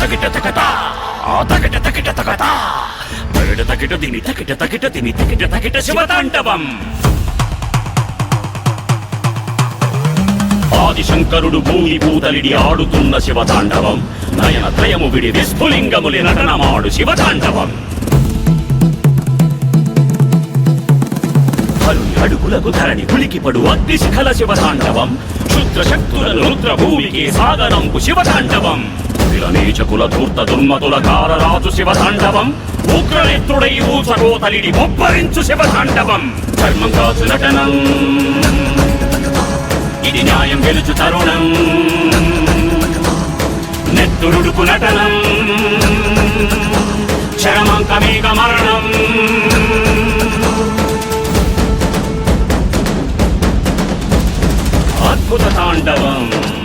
తగిట తగట ఆ తగిట తగిట తగట తగిట తగిట దిని తగిట తగిట దిని తగిట తగిట శివతాండవం. ఆదిశంకరుడు భూమి భూతలిడి ఆడుతున్న శివతాండవం. నయన త్రయము విడి విస్ఫులింగములి నటనమాడు శివతాండవం. హరుని అడుగులకు ధరణి ఉలికిపడు అగ్ని శిఖల శివతాండవం. క్షుద్ర శక్తుల రుద్ర భూమికి సాగరంపు శివతాండవం. నీచకుల ధూర్త దుర్మతుల కారరాజు శివతాండవం. ఉగ్రనేత్రుడై ఊచకో తలిడి ఊచకోతలిడి శివ తాండవం ధర్మం కాచు నటనం. ఇది న్యాయం గెలుచు తరుణం. నెత్తురుడుకు నటనం. క్షణమంకమేక మరణం. అద్భుత తాండవం.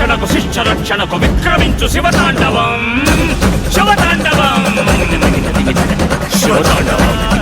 రక్షణకు శిష్య రక్షణకు విక్రమించు శివతాండవం. శివతాండవం. శివతాండవం.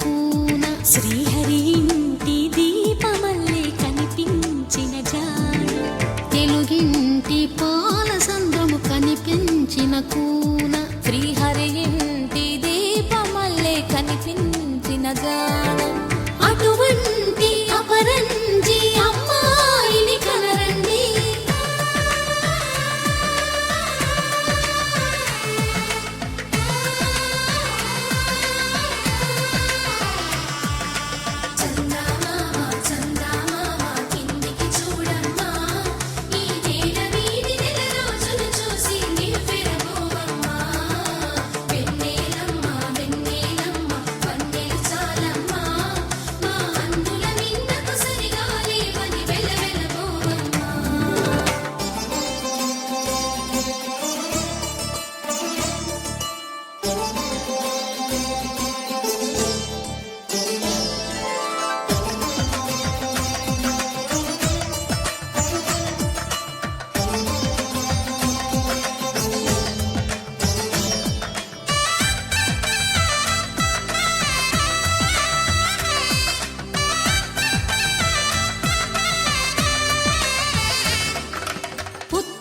కనిపించిన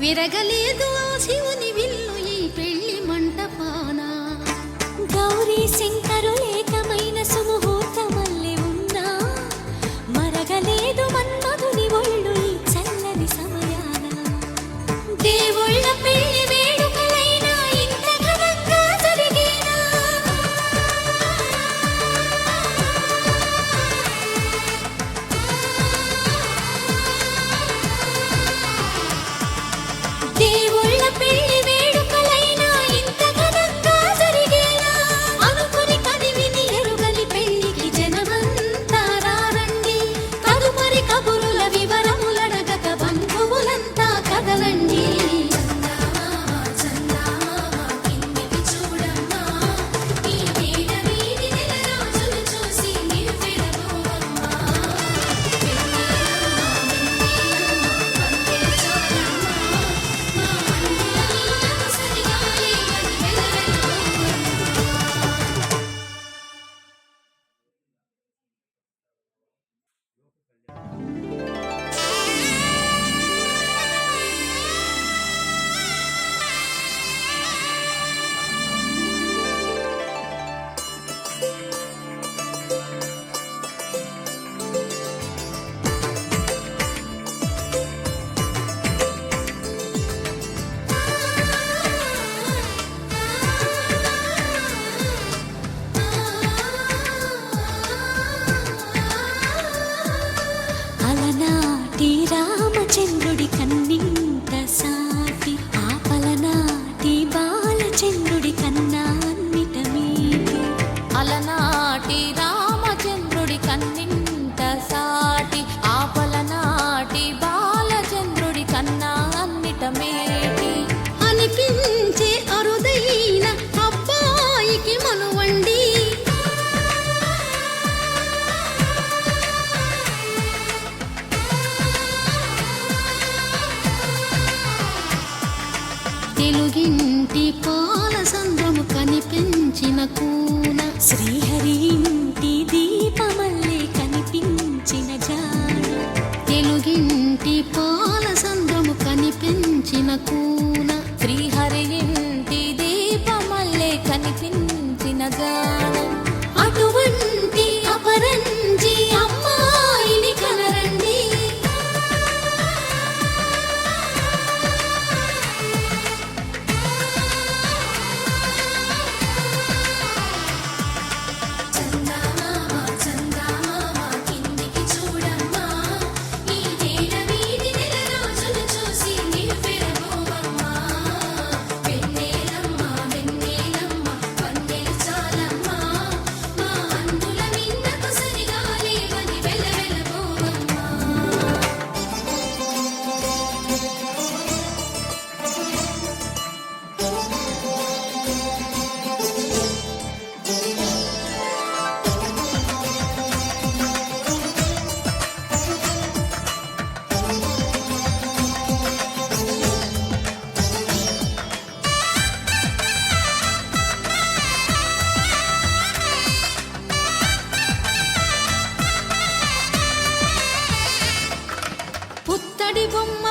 విరగలేదు ఆ శివుని విల్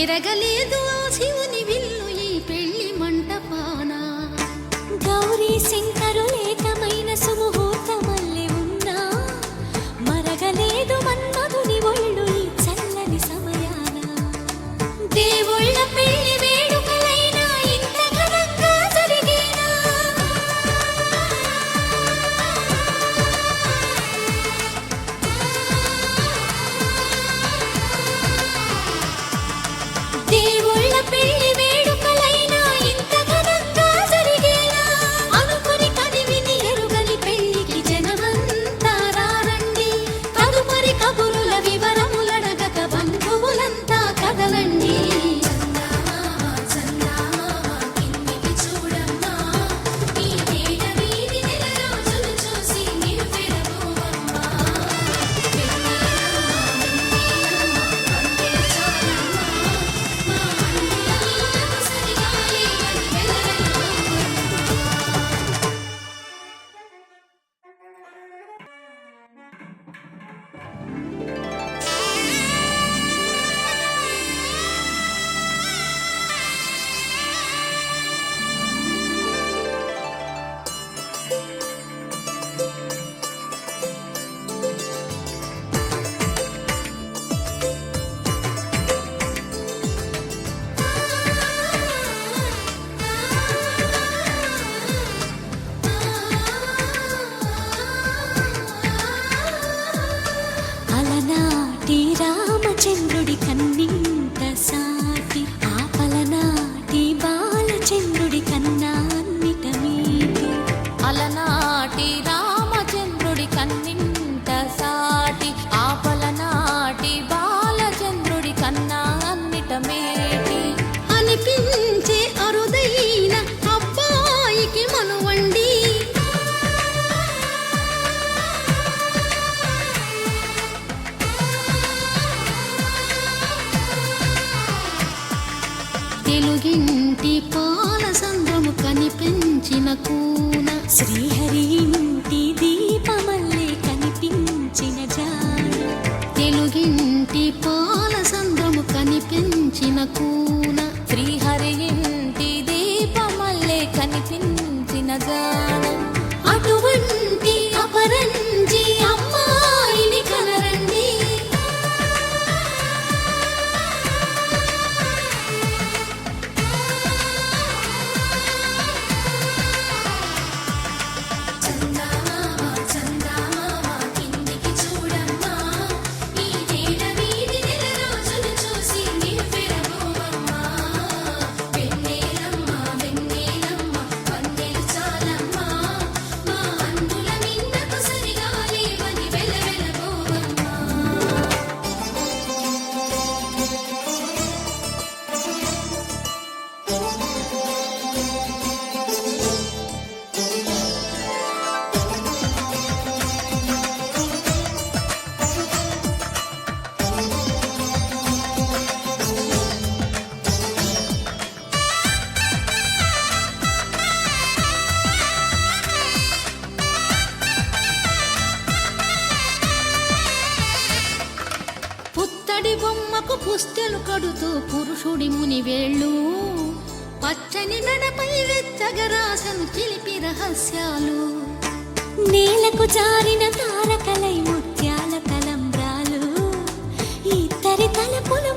విరగలేదు శ్రీహరి ఇంటి కనిపించిన జాలి. తెలుగింటి పాల సంద్రము కనిపించిన కూ కడుతూ పురుషుడి ముని వేళ్ళు. పచ్చని మెడపై వెచ్చగరాసను చిలిపి రహస్యాలు. నేలకు జారిన తారకలై ముత్యాల తలంబ్రాలు ఇద్దరి తలపులు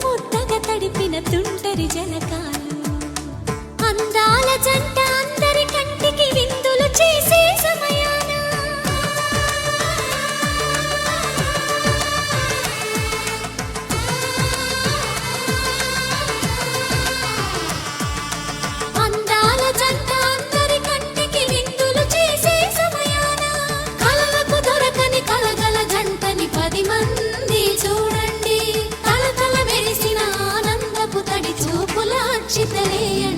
शीतले